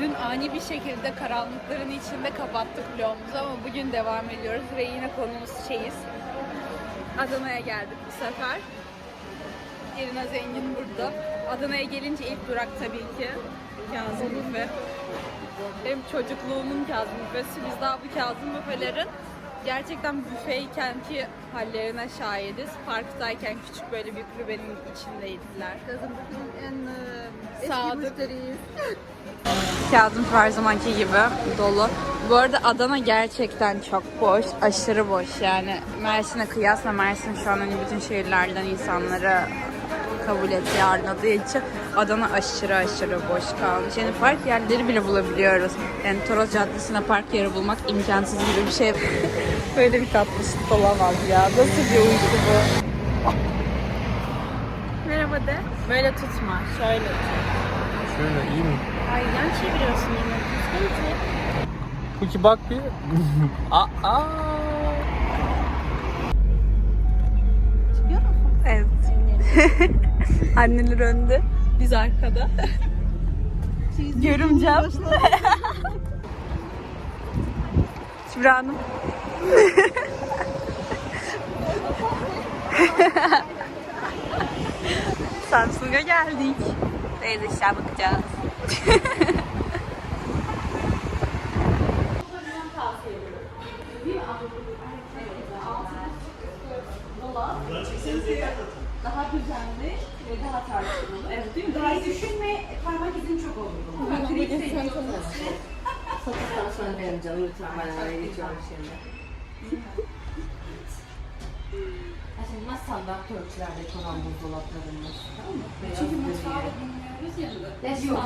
Dün ani bir şekilde karanlıkların içinde kapattık vlogumuzu ama bugün devam ediyoruz ve yine konumuz şeyiz. Adana'ya geldik bu sefer. Yerine Zengin burada. Adana'ya gelince ilk durak tabii ki Kazım Büfe. Benim çocukluğumun Kazım Büfesi. Biz daha bu Kazım Büfelerin gerçekten büfeykenki hallerine şahidiz. Parktayken küçük böyle bir kulübenin içindeydiler. Kazım Büfe'nin en e, eski Sadık. müşteriyiz. Kağıdım her zamanki gibi dolu. Bu arada Adana gerçekten çok boş, aşırı boş yani. Mersin'e kıyasla Mersin şu an hani bütün şehirlerden insanları kabul ettiği ağırladığı için Adana aşırı aşırı boş kalmış. Yani park yerleri bile bulabiliyoruz. Yani Toros Caddesi'ne park yeri bulmak imkansız gibi bir şey. Böyle bir tatlışlık olamaz ya. Nasıl bir uyku bu? Merhaba de. Böyle tutma. Şöyle. Şöyle iyi mi? Ay yan çeviriyorsun yine. Düzgün. Kuki bak bir. aa, aa. Evet. Anneler önde, biz arkada. Görümcem. Kübra Hanım. Samsun'a geldik. Beyaz eşya bakacağız. Daha düzenli ve daha tartışmalı. Evet değil mi? Daha Düşünme parmak izin çok olur. Satıştan sonra benim canım lütfen ben araya geçiyorum şimdi. Şimdi masallar ölçülerde konan buzdolaplarımız. Tamam mı? Çünkü mutfağı Yok,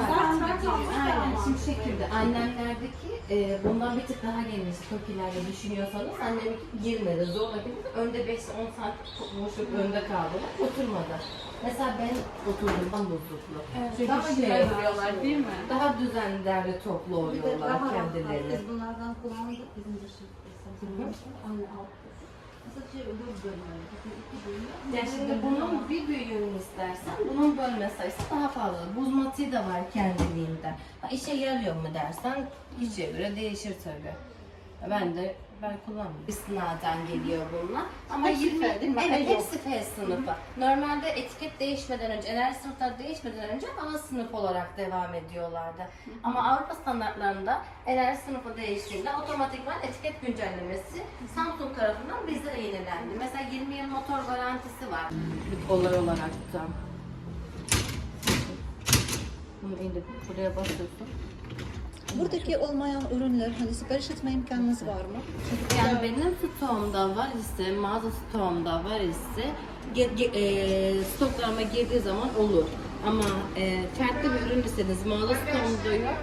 aynen. Şimdi şu şekilde annemlerdeki e, bundan bir tık daha geniş tokilerle düşünüyorsanız annem girmedi zorla girmedi. Önde 5-10 santim boşluk önde kaldılar. Oturmadı. Mesela ben oturduğumdan bozuklu. Çünkü Daha şey, güzel değil mi? daha düzenli derli toplu oluyorlar kendilerini. Biz bunlardan kullandık bizim. Mesela şey bölümleri. İki bölümler. Ya şimdi bunun bir büyüğünü istersen bunun bölme sayısı daha fazla. Buz matiği de var kendiliğinden. Ha, işe yarıyor mu dersen işe göre değişir tabii. Ben de ben kullanmıyorum. İstinaden geliyor bunlar. Ama Hepsi 20 F değil mi? Evet, hepsi F sınıfı. Normalde etiket değişmeden önce, enerji sınıfları değişmeden önce A sınıf olarak devam ediyorlardı. Ama Avrupa standartlarında enerji sınıfı değiştiğinde otomatikman etiket güncellemesi Samsung tarafından bizlere yenilendi. Mesela 20 yıl motor garantisi var. Bir olay olarak da. Bunu indir, buraya basıyorsun. Buradaki olmayan ürünler hani sipariş etme imkanınız var mı? Yani benim stoğumda var ise, mağaza stoğumda var ise ge- ge- e, stoklarıma girdiği zaman olur. Ama e, farklı bir ürün iseniz mağaza stoğumda yok.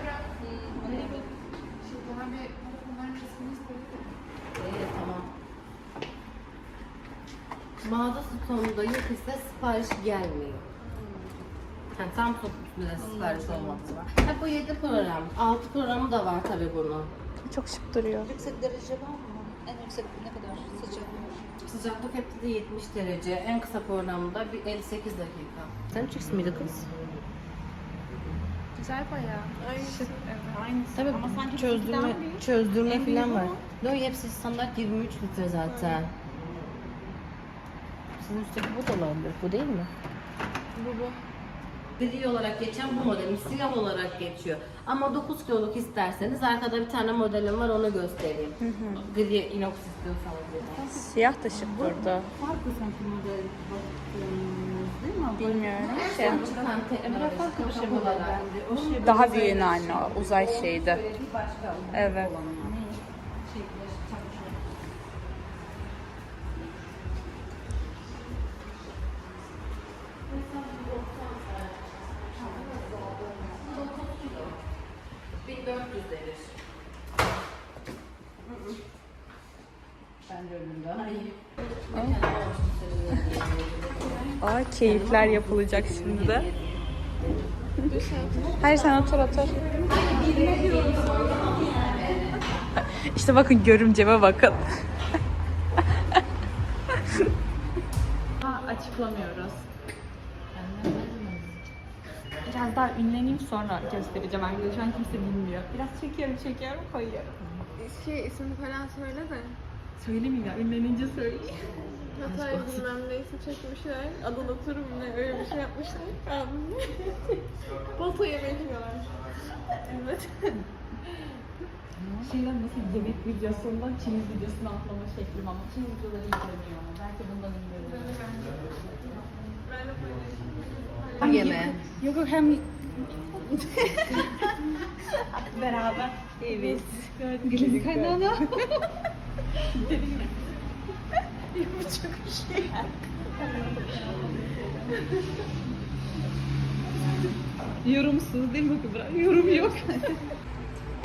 Evet tamam. Mağaza stoğumda yok ise sipariş gelmiyor. Yani Samsung üstünde sipariş. Ha, bu 7 program. 6 programı da var tabii bunun. Çok şık duruyor. Yüksek derece var mı? En yüksek ne kadar sıcak? Sıcaklık hepsi de 70 derece. En kısa programda bir 58 dakika. Sen Türk miydi kız? Güzel bayağı. Şık. Evet. Aynısı. Tabii Ama sanki çözdürme, çözdürme falan var. No, hepsi standart 23 litre zaten. Sizin üstteki bu da olabilir. Bu değil mi? Bu bu. Gri olarak geçen bu model, siyah olarak geçiyor. Ama 9 kiloluk isterseniz arkada bir tane modelim var onu göstereyim. Gri inox istiyorsanız dedi. Siyah da şık burada. Farklı sanki model değil mi? Bilmiyorum. Şey, çıkan teknoloji farklı bir şey olarak. şey daha büyüğünü anne o uzay şeydi. Evet. Bir 400 derir. bence önünde. Aa keyifler yapılacak şimdi de. Hayır sen otur otur. İşte bakın görümceme bakın. açıklamıyoruz. Daha ünleneyim sonra göstereceğim arkadaşlar. Şu an kimse bilmiyor. Biraz çekiyorum çekiyorum koyuyorum. Şey ismini falan söyle de. Söylemeyeyim ya ünlenince söyleyeyim. Hatay bilmem neyse çekmişler. Adana turu mu ne öyle bir şey yapmışlar. Batu yemeği yiyorlar. Evet. Şeyler nasıl yemek videosundan Çin videosuna atlama şeklim ama Çin videoları izlemiyor ama belki bundan izlemiyor. Ben de Hem Yeme. Yok yok hem beraber. Evet. Gülüm kaynana. Bu çok şey. Yorumsuz değil mi Kübra? Yorum yok.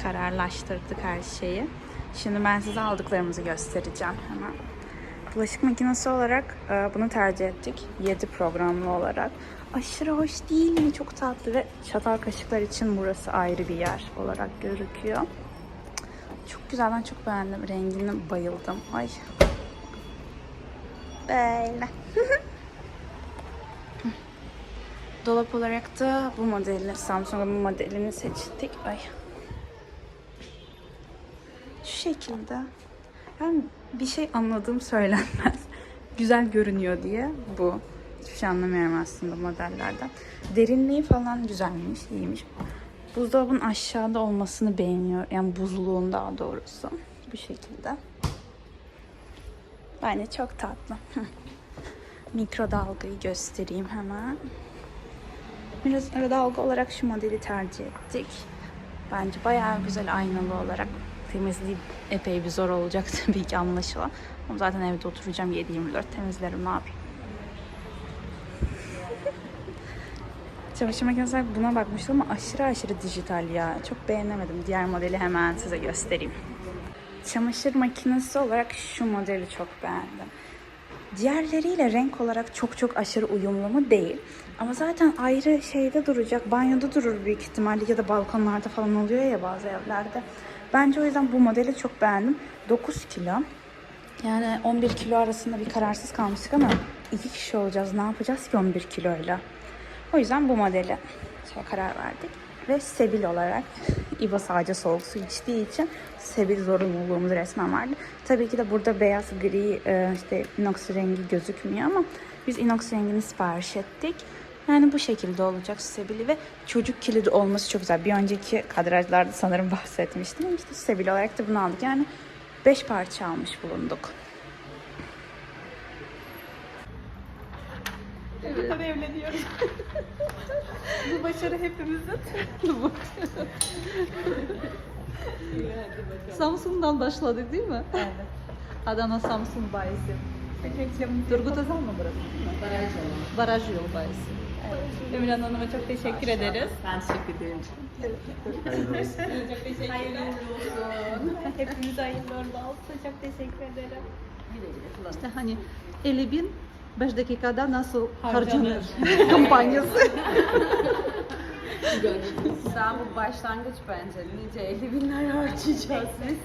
Kararlaştırdık her şeyi. Şimdi ben size aldıklarımızı göstereceğim hemen. Bulaşık makinesi olarak e, bunu tercih ettik. 7 programlı olarak. Aşırı hoş değil mi? Çok tatlı ve çatal kaşıklar için burası ayrı bir yer olarak gözüküyor. Çok güzel. Ben çok beğendim. Rengine bayıldım. Ay. Böyle. Dolap olarak da bu modeli, Samsung'un bu modelini seçtik. Ay. Şu şekilde. Yani bir şey anladığım söylenmez. Güzel görünüyor diye bu. Hiçbir anlamıyorum aslında modellerden. Derinliği falan güzelmiş, iyiymiş. Buzdolabının aşağıda olmasını beğeniyor. Yani buzluğun daha doğrusu. Bu şekilde. Bence çok tatlı. Mikrodalgayı göstereyim hemen. Mikrodalga olarak şu modeli tercih ettik. Bence bayağı güzel aynalı olarak temizliği epey bir zor olacak tabii ki anlaşılan. Ama zaten evde oturacağım 7-24 temizlerim ne yapayım. Çamaşır makinesi buna bakmıştım ama aşırı aşırı dijital ya. Çok beğenemedim. Diğer modeli hemen size göstereyim. Çamaşır makinesi olarak şu modeli çok beğendim. Diğerleriyle renk olarak çok çok aşırı uyumlu mu değil. Ama zaten ayrı şeyde duracak. Banyoda durur büyük ihtimalle ya da balkonlarda falan oluyor ya bazı evlerde. Bence o yüzden bu modeli çok beğendim. 9 kilo. Yani 11 kilo arasında bir kararsız kalmıştık ama iki kişi olacağız. Ne yapacağız ki 11 kiloyla? O yüzden bu modeli şey karar verdik. Ve sebil olarak İbo sadece soğuk su içtiği için sebil zorunluluğumuz resmen vardı. Tabii ki de burada beyaz, gri, e, işte inox rengi gözükmüyor ama biz inox rengini sipariş ettik. Yani bu şekilde olacak sebili ve çocuk kilidi olması çok güzel. Bir önceki kadrajlarda sanırım bahsetmiştim. İşte sebil olarak da bunu aldık. Yani 5 parça almış bulunduk. Hadi evleniyoruz. Bu başarı hepimizin. Samsun'dan başladık değil mi? Evet. Adana Samsun bayisi. Turgut Özal mı burası? Baraj yolu. Baraj yolu bayisi. Evet. Ümran Hanım'a çok teşekkür ederiz. Ben teşekkür ederim. Çok teşekkürler. Hepimize hayırlı uğurlu olsun. Çok teşekkür ederim. İşte hani 50 bin 5 dakikada nasıl harcanır kampanyası. Daha bu başlangıç bence. Nice 50 binler harcayacağız biz.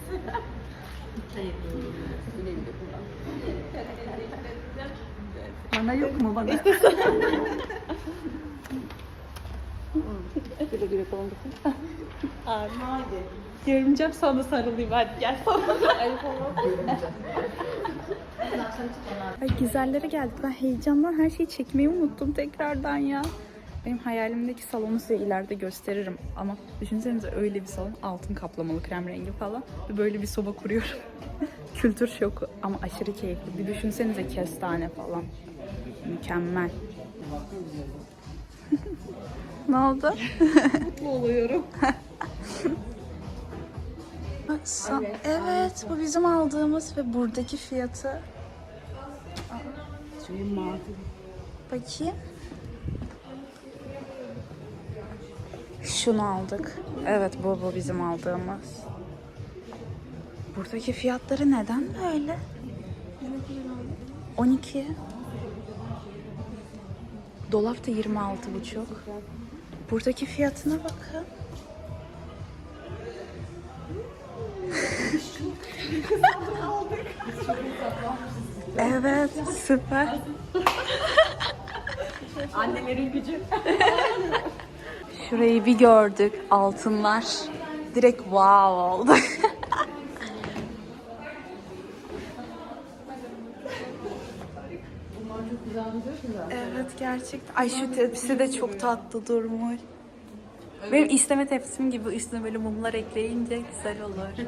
Bana yok mu bana? Görümcem sana sarılayım hadi gel Ay güzellere geldik. Ben heyecandan her şeyi çekmeyi unuttum tekrardan ya. Benim hayalimdeki salonu size ileride gösteririm. Ama düşünsenize öyle bir salon. Altın kaplamalı krem rengi falan. Ve böyle bir soba kuruyorum. Kültür şoku ama aşırı keyifli. Bir düşünsenize kestane falan. Mükemmel. ne oldu? Mutlu oluyorum. Baksan. Evet, bu bizim aldığımız ve buradaki fiyatı. Bakayım. Şunu aldık. Evet bu bu bizim aldığımız. Buradaki fiyatları neden böyle? 12. Dolapta 26 buçuk. Buradaki fiyatına bakın. evet, süper. Annelerin gücü. Şurayı bir gördük. Altınlar. Direkt wow oldu. Evet gerçekten. Ay şu tepsi de çok tatlı durmuş. Benim isteme tepsim gibi üstüne böyle mumlar ekleyince güzel olur.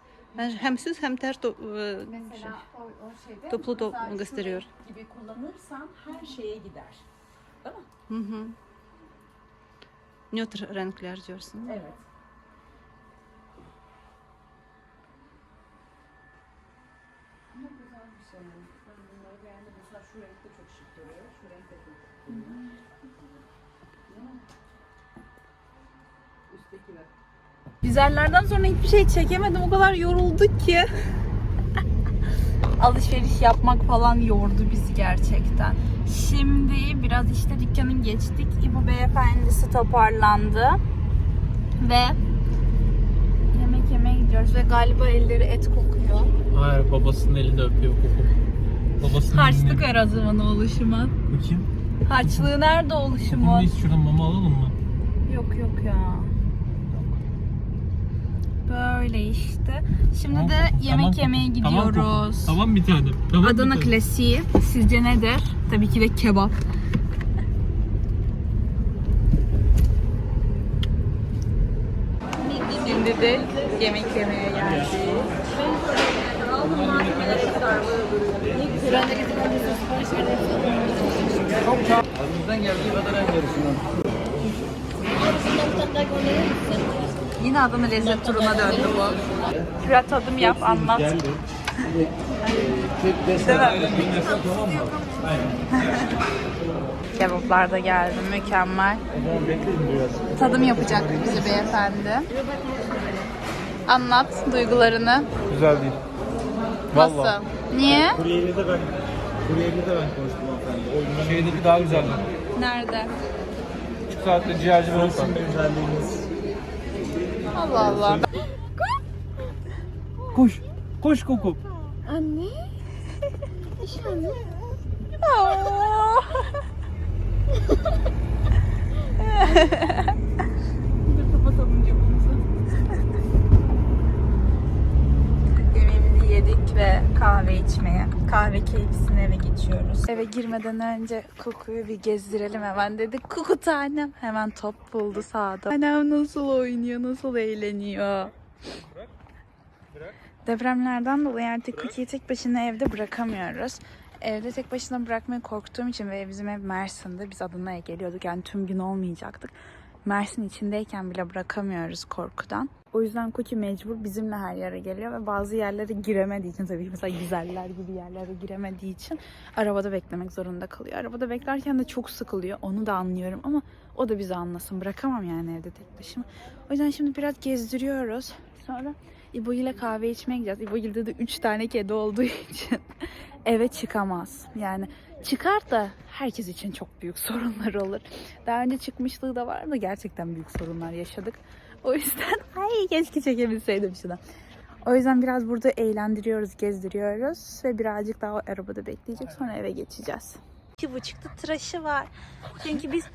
Ben hem süs hem ter to- Mesela o, o şeyde Toplu to- mesela gösteriyor. gibi kullanırsan her şeye gider. Hı hı. Nötr renkler diyorsun. Evet. Güzellerden sonra hiçbir şey çekemedim. O kadar yorulduk ki. Alışveriş yapmak falan yordu bizi gerçekten. Şimdi biraz işte dükkanın geçtik. İbo beyefendisi toparlandı. Ve yemek yemeye gidiyoruz ve galiba elleri et kokuyor. Hayır babasının elini öpüyor koku. Babasının Harçlık ver o zaman oluşuma. Bakayım. Harçlığı nerede Kokumu oluşumun? biz şuradan mama alalım mı? Yok yok ya. Böyle işte. Şimdi Tamam de yemek tamam yemeye koku, tamam gidiyoruz. Tamam bir tane. Tamam bir Adana tane. klasiği. Sizce nedir? Tabii ki de kebap. Şimdi de yemek yemeye geldik. Elimizden geldiği kadar en yarısından. Yine Adana lezzet turuna döndü bu. Fırat tadım yap, anlat. Kebaplar da geldi, mükemmel. Tadım yapacak bize beyefendi. Anlat duygularını. Güzel değil. Nasıl? Niye? Kuryeyle de ben Kuryeyle de ben konuştum hanımefendi. O şeydeki daha güzeldi. Nerede? Küçük saatte ciğerci bölüm var. Allah Allah. Koş. Koş koku. Aa. Dur yedik ve kahve içmeye, kahve keyfisine eve geçiyoruz. Eve girmeden önce Kuku'yu bir gezdirelim hemen dedik. Kuku tanem hemen top buldu sağda. Annem nasıl oynuyor, nasıl eğleniyor. Depremlerden dolayı artık Cookie'yi tek başına evde bırakamıyoruz. Evde tek başına bırakmayı korktuğum için ve bizim ev Mersin'de biz Adana'ya geliyorduk yani tüm gün olmayacaktık. Mersin içindeyken bile bırakamıyoruz korkudan. O yüzden Cookie mecbur bizimle her yere geliyor ve bazı yerlere giremediği için tabii ki mesela güzeller gibi yerlere giremediği için arabada beklemek zorunda kalıyor. Arabada beklerken de çok sıkılıyor. Onu da anlıyorum ama o da bizi anlasın. Bırakamam yani evde tek başıma. O yüzden şimdi biraz gezdiriyoruz. Sonra İbo ile kahve içmeye gideceğiz. İbo ile de 3 tane kedi olduğu için eve çıkamaz. Yani çıkar da herkes için çok büyük sorunlar olur. Daha önce çıkmışlığı da vardı. Gerçekten büyük sorunlar yaşadık. O yüzden ay keşke çekebilseydim şunu. O yüzden biraz burada eğlendiriyoruz, gezdiriyoruz ve birazcık daha o arabada bekleyecek. Sonra eve geçeceğiz. iki buçukta tıraşı var. Çünkü biz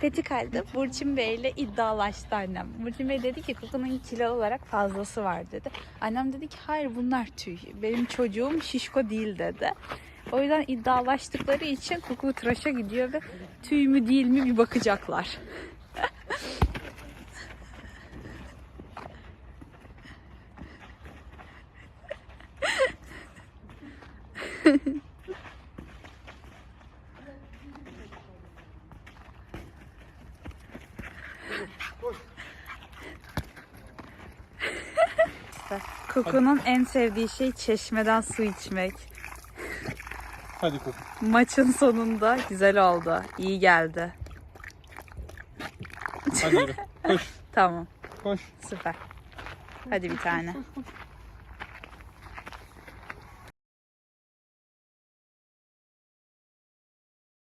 Petikal'de Burçin Bey ile iddialaştı annem. Burçin Bey dedi ki kokunun kilo olarak fazlası var dedi. Annem dedi ki hayır bunlar tüy. Benim çocuğum şişko değil dedi. O yüzden iddialaştıkları için koku tıraşa gidiyor ve tüy mü değil mi bir bakacaklar. Koku'nun en sevdiği şey çeşmeden su içmek. Hadi koku. Maçın sonunda güzel oldu. İyi geldi. Hadi yürü. Koş. Tamam. Koş. Süper. Hadi bir tane.